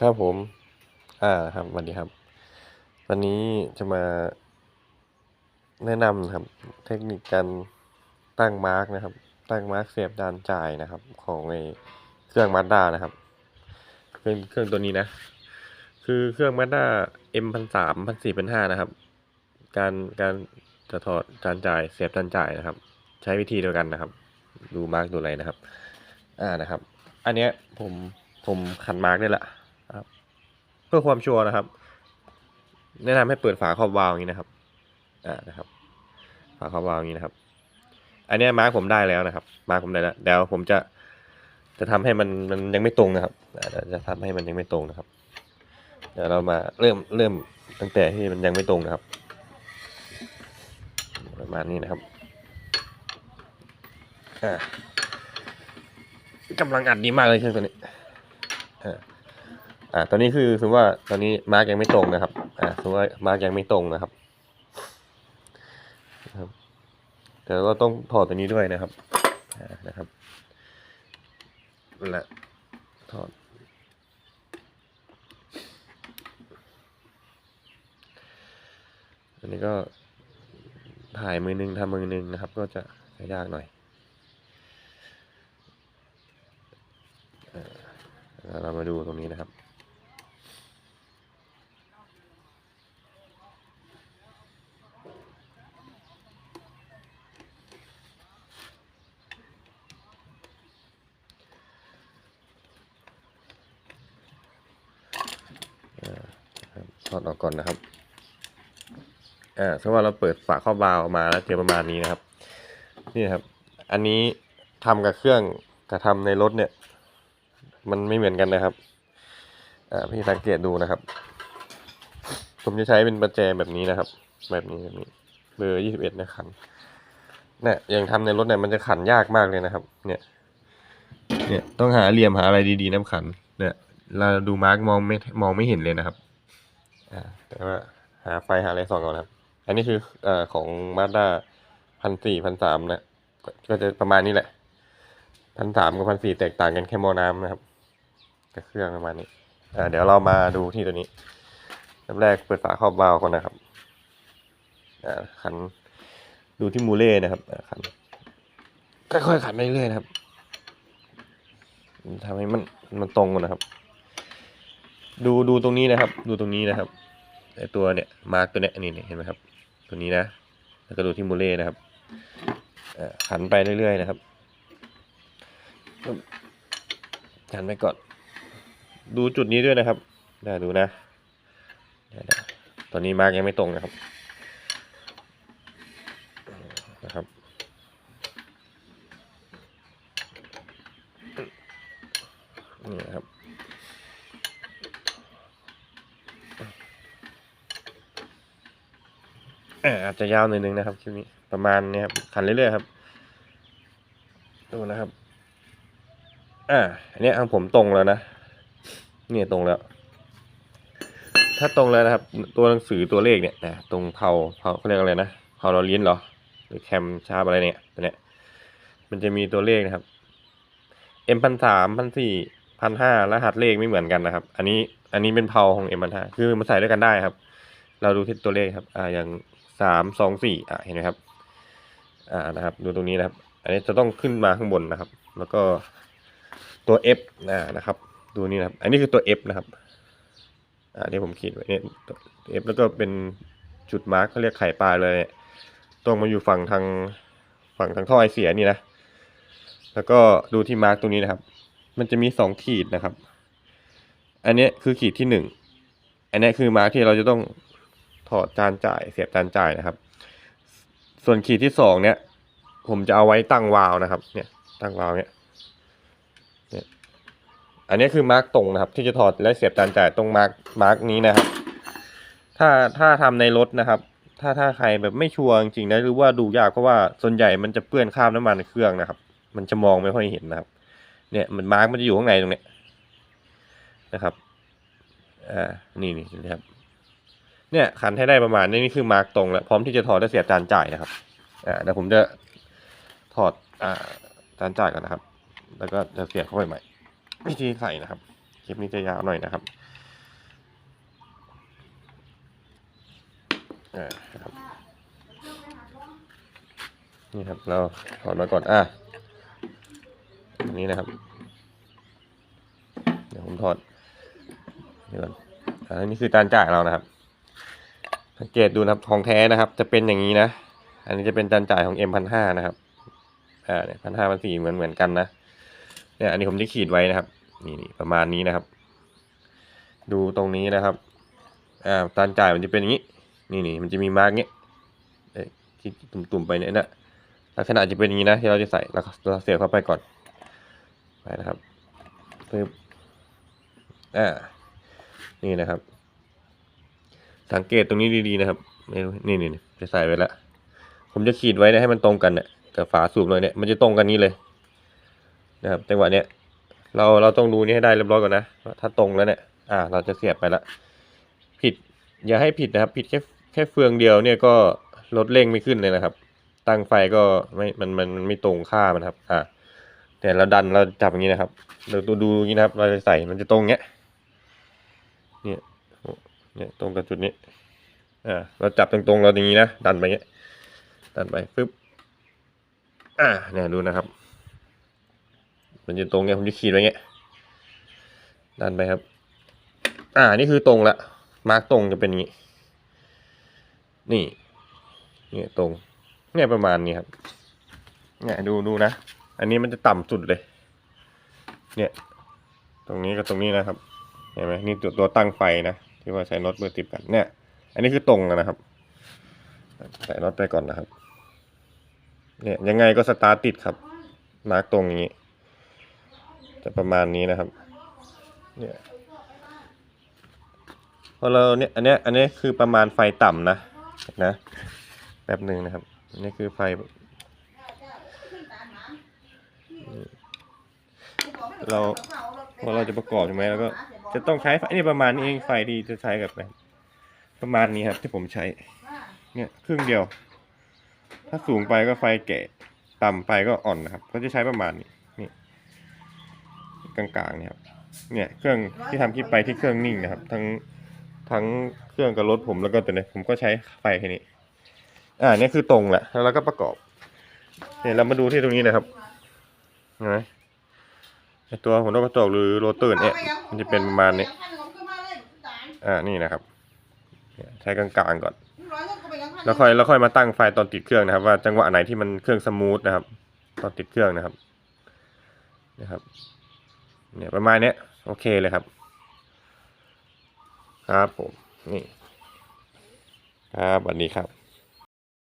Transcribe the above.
ครับผม อ่าครับสวัสดีครับ วันนี้จะมาแนะนำนะครับ เทคนิคการตั้งมาร์กนะครับ ตั้งมาร์กเสียบดานจ่ายนะครับ ของไอเครื่อง Mazda นะครับเป็นเครื่องตัวนี้นะ คือเครื่อง Mazda M พันสามพันสี่พันห้านะครับ การการจะถอดจานจ่ายเสียบจานจ่ายนะครับ ใช้วิธีเดียวกันนะครับ ดูมาร์กดูอะไรนะครับ อ่านะครับ อันเนี้ยผมผมขันมาร์กได้ละ ครับเพื่อความชัวร์นะครับ แนะนำให้เปิดฝาครอบวาล์วอย่างนี้นะครับอ่านะครับ ฝาครอบวาล์วอย่างนี้นะครับ อันนี้มาร์กผมได้แล้วนะครับ มาร์กผมได้แล้วเดี๋ยวผมจะจะทำให้มันมันยังไม่ตรงนะครับจะทำให้มันยังไม่ตรงนะครับ เดี๋ยวเรามาเริ่มเริ่มตั้งแต่ที่มันยังไม่ตรงนะครับ ประมาณนี้นะครับอ่ากำลังอัดดีมากเลยเครื่องตัวนี้อ่า อ่าตอนนี้คือสมมติว่าตอนนี้มาร์กยังไม่ตรงนะครับ อ่าสมมติว่ามาร์กยังไม่ตรงนะครับนะครับแต่เราต้องถอดตัวนี้ด้วยนะครับอ่านะครับและถอดอันนี้ก็ถ่ายมือหนึงทำมือหนึงนะครับ ก็จะยากหน่อยเอ่อแล้วเรามาดูตรงนี้นะครับ เอ่อครับ ถอดออกก่อนนะครับ อ่าสมมติว่าเราเปิดฝาครอบวาล์วออกมาแล้วเจอประมาณนี้นะครับ นี่ครับ อันนี้ทำกับเครื่องกับทำในรถเนี่ย มันไม่เหมือนกันนะครับ อ่าพี่สังเกตดูนะครับ ผมจะใช้เป็นประแจแบบนี้นะครับ แบบนี้แบบนี้เบอร์ยี่สิบเอ็ดนะขันเนี่ยอย่างทำในรถเนี่ยมันจะขันยากมากเลยนะครับ เนี่ย เนี่ยต้องหาเหลี่ยมหาอะไรดีๆน้ำขัน เนี่ย เราดูมาร์กมองไม่มองไม่เห็นเลยนะครับ อ่าแต่ว่าหาไฟหาอะไรส่องก่อนครับ อันนี้คือเอ่อของมาด้าพันสี่พันสามนะ ก็จะประมาณนี้แหละพันสามกับพันสี่แตกต่างกันแค่มอน้ำนะครับกับเครื่องประมาณนี้อ่าเดี๋ยวเรามาดูที่ตัวนี้ลำแรกเปิดฝาครอบวาล์วก่อนนะครับอ่าขันดูที่มูเล่นะครับอ่าขันค่อยๆขันไปเรื่อยๆนะครับทำให้มันมันตรงก่อนนะครับ ดูดูตรงนี้นะครับ ดูตรงนี้นะครับไอตัวเนี่ยมาร์กตัวเนี้ยนี่เห็นไหมครับ ตัวนี้นะ แล้วก็ดูที่โมเล่นะครับหันไปเรื่อยๆนะครับหันไปก่อน ดูจุดนี้ด้วยนะครับได้ดูนะตอนนี้มาร์กยังไม่ตรงนะครับนะครับนี่นะครับ เอาจจะยาวหน่อยนึงนะครับคลิปนี้ประมาณเนี้ยครับขันเรื่อยๆครับดูนะครับ อ่าอันนี้ทางผมตรงแล้วนะเนี่ยตรงแล้ว ถ้าตรงแล้วนะครับ ตัวหนังสือตัวเลขเนี่ยนะตรงเผาเผาเขาเรียกอะไรนะเผาเราลิ้นเหรอหรือแคมชาร์ปอะไรเนี่ยตัวเนี้ยมันจะมีตัวเลขนะครับ M พันสามพันสี่พันห้ารหัสเลขไม่เหมือนกันนะครับ อันนี้อันนี้เป็นเผาของ M พันห้าคือมันใส่ด้วยกันได้ครับ เราดูที่ตัวเลขครับ อ่าอย่าง สามสองสี่อ่าเห็นไหมครับ อ่านะครับ ดูตรงนี้นะครับ อันนี้จะต้องขึ้นมาข้างบนนะครับ แล้วก็ตัว F อ่านะครับ ดูนี่นะครับ อันนี้คือตัว F นะครับ อ่าที่ผมขีดไว้เนี่ยตัว F แล้วก็เป็นจุดมาร์กเขาเรียกไข่ปลาเลย ตรงมาอยู่ฝั่งทางฝั่งทางท่อไอเสียนี่นะ แล้วก็ดูที่มาร์กตรงนี้นะครับ มันจะมีสองขีดนะครับ อันนี้คือขีดที่หนึ่ง อันนี้คือมาร์กที่เราจะต้อง ถอดจานจ่ายเสียบจานจ่ายนะครับ ส่วนขีดที่สองเนี้ยผมจะเอาไว้ตั้งวาล์วนะครับ เนี่ย ตั้งวาล์วเนี้ยเนี่ย อันนี้คือมาร์กตรงนะครับ ที่จะถอดและเสียบจานจ่ายตรงมาร์กมาร์กนี้นะครับ ถ้าถ้าทำในรถนะครับ ถ้าถ้าใครแบบไม่ชัวร์จริงๆนะหรือว่าดูยากเพราะว่าส่วนใหญ่มันจะเปื้อนคราบน้ำมันในเครื่องนะครับ มันจะมองไม่ค่อยเห็นนะครับ เนี่ยมันมาร์กมันจะอยู่ข้างในตรงเนี้ยนะครับ อ่า นี่นี่นะครับ เนี่ยขันให้ได้ประมาณนี้นี่คือมาร์กตรงแล้วพร้อมที่จะถอดและเสียบจานจ่ายนะครับอ่าเดี๋ยวผมจะถอดอ่าจานจ่ายก่อนนะครับ แล้วก็จะเสียบเข้าไปใหม่วิธีใส่นะครับคลิปนี้จะยาวหน่อยนะครับอ่าครับนี่ครับเราถอดมาก่อนอะอันนี้นะครับ เดี๋ยวผมถอดนี่ก่อนอ่าอันนี้คือจานจ่ายเรานะครับ สังเกตดูนะครับของแท้นะครับ จะเป็นอย่างนี้นะ อันนี้จะเป็นจานจ่ายของ M พันห้านะครับอ่าเนี่ยพันห้าพันสี่เหมือนเหมือนกันนะเนี่ยอันนี้ผมจะขีดไว้นะครับ นี่นี่ประมาณนี้นะครับ ดูตรงนี้นะครับอ่าจานจ่ายมันจะเป็นอย่างนี้ นี่นี่มันจะมีมาร์กเงี้ยเอ้ที่ตุ่มๆไปเนี่ยนะลักษณะจะเป็นอย่างนี้นะที่เราจะใส่แล้วก็เราเสียบเข้าไปก่อนไปนะครับปึ๊บอ่านี่นะครับ สังเกตตรงนี้ดีๆนะครับนี่นี่นี่จะใส่ไว้แล้วผมจะขีดไว้นะให้มันตรงกันเนี่ยกับฝาสูบเลยเนี่ยมันจะตรงกันนี้เลยนะครับจังหวะเนี้ยเราเราต้องดูนี่ให้ได้เรียบร้อยก่อนนะถ้าตรงแล้วเนี่ยอ่า เราจะเสียบไปละผิด อย่าให้ผิดนะครับ ผิดแค่แค่เฟืองเดียวเนี่ยก็ลดเร่งไม่ขึ้นเลยนะครับ ตั้งไฟก็ไม่มันมันไม่ตรงค่ามันครับ อ่าแต่เราดันเราจับอย่างนี้นะครับเราดูดูอย่างนี้นะครับ เราจะใส่มันจะตรงเงี้ยเนี่ย เนี่ยตรงกับจุดนี้อ่าเราจับตรงๆเราอย่างนี้นะดันไปเงี้ยดันไปปึ๊บอ่าเนี่ยดูนะครับ มันจะตรงเงี้ยผมจะขีดไว้เงี้ยดันไปครับ อ่านี่คือตรงละมาร์กตรงจะเป็นอย่างนี้ นี่เนี่ยตรงเนี่ยประมาณนี้ครับเนี่ยดูดูนะ อันนี้มันจะต่ำสุดเลย เนี่ย ตรงนี้กับตรงนี้นะครับ เห็นไหมนี่ตัวตัวตั้งไฟนะ ที่ว่าใช้น็อตเบอร์ติดกันเนี่ย อันนี้คือตรงนะครับ ใส่น็อตไปก่อนนะครับ เนี่ยยังไงก็สตาร์ทติดครับมาร์กตรงนี้ จะประมาณนี้นะครับ เนี่ยพอเราเนี่ยอันเนี้ยอันนี้คือประมาณไฟต่ำนะนะแป๊บหนึ่งนะครับอันนี้คือไฟ เราพอเราจะประกอบใช่ไหมแล้วก็ จะต้องใช้ไฟนี่ประมาณนี้เองไฟที่จะใช้กับแบบประมาณนี้ครับที่ผมใช้ เนี่ยครึ่งเดียว ถ้าสูงไปก็ไฟแก่ต่ำไปก็อ่อนนะครับ ก็จะใช้ประมาณนี้นี่กลางๆเนี่ยครับเนี่ยเครื่องที่ทำคลิปไปที่เครื่องนิ่งนะครับ ทั้งทั้งเครื่องกับรถผมแล้วก็ตัวนี้ผมก็ใช้ไฟแค่นี้ อ่าเนี่ยคือตรงแหละแล้วเราก็ประกอบเนี่ยเรามาดูที่ตรงนี้นะครับเห็นไหม ตัวหัวนกกระจกหรือโรเตอร์เนี่ยมันจะเป็นประมาณนี้ อ่า นี่นะครับ ใช้กลางๆก่อน แล้วค่อยแล้วค่อยมาตั้งไฟตอนติดเครื่องนะครับ ว่าจังหวะไหนที่มันเครื่องสมูทนะครับ ตอนติดเครื่องนะครับ นะครับ เนี่ยประมาณเนี้ยโอเคเลยครับ ครับผม นี่ ครับสวัสดีครับ